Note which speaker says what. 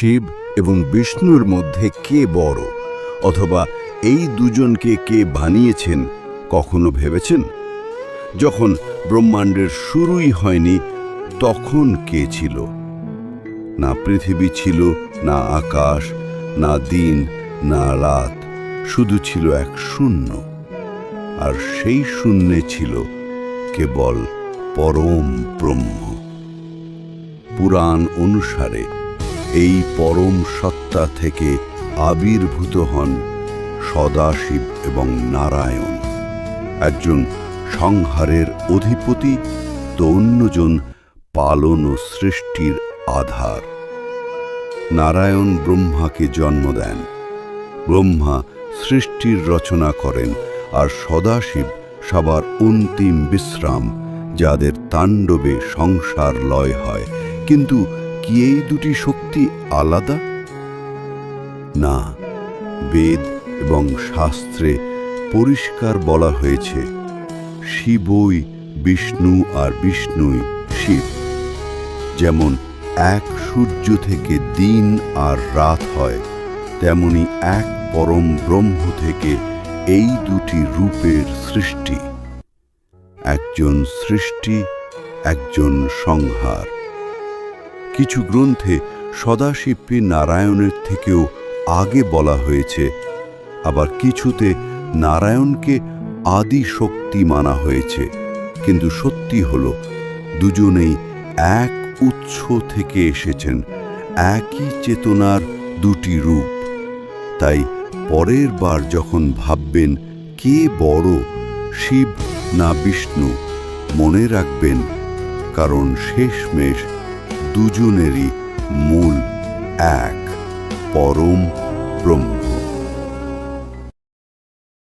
Speaker 1: শিব এবং বিষ্ণুর মধ্যে কে বড়? অথবা এই দুজনকে কে বানিয়েছেন, কখনো ভেবেছেন? যখন ব্রহ্মাণ্ডের শুরুই হয়নি, তখন কে ছিল? না পৃথিবী ছিল, না আকাশ, না দিন, না রাত, শুধু ছিল এক শূন্য। আর সেই শূন্যে ছিল কেবল পরম ব্রহ্ম। পুরাণ অনুসারে এই পরম সত্তা থেকে আবির্ভূত হন সদাশিব এবং নারায়ণ। একজন সংহারের অধিপতি তো অন্যজন পালন ও সৃষ্টির আধার। নারায়ণ ব্রহ্মাকে জন্ম দেন। ব্রহ্মা সৃষ্টির রচনা করেন আর সদাশিব সবার অন্তিম বিশ্রাম, যাদের তাণ্ডবে সংসার লয় হয়। কিন্তু কি এই দুটি শক্তি আলাদা? না, বেদ এবং শাস্ত্রে পরিষ্কার বলা হয়েছে, শিবই বিষ্ণু আর বিষ্ণুই শিব। যেমন এক সূর্য থেকে দিন আর রাত হয়, তেমনি এক পরম ব্রহ্ম থেকে এই দুটি রূপের সৃষ্টি। একজন সৃষ্টি, একজন সংহার। কিছু গ্রন্থে সদাশিবকে নারায়ণের থেকেও আগে বলা হয়েছে, আবার কিছুতে নারায়ণকে আদি শক্তি মানা হয়েছে, কিন্তু সত্যি হল, দুজনেই এক উৎস থেকে এসেছেন, একই চেতনার দুটি রূপ। তাই পরের বার যখন ভাববেন কে বড়, শিব না বিষ্ণু, মনে রাখবেন, কারণ শেষমেশ দুজনেরই মূল এক পরম ব্রহ্ম।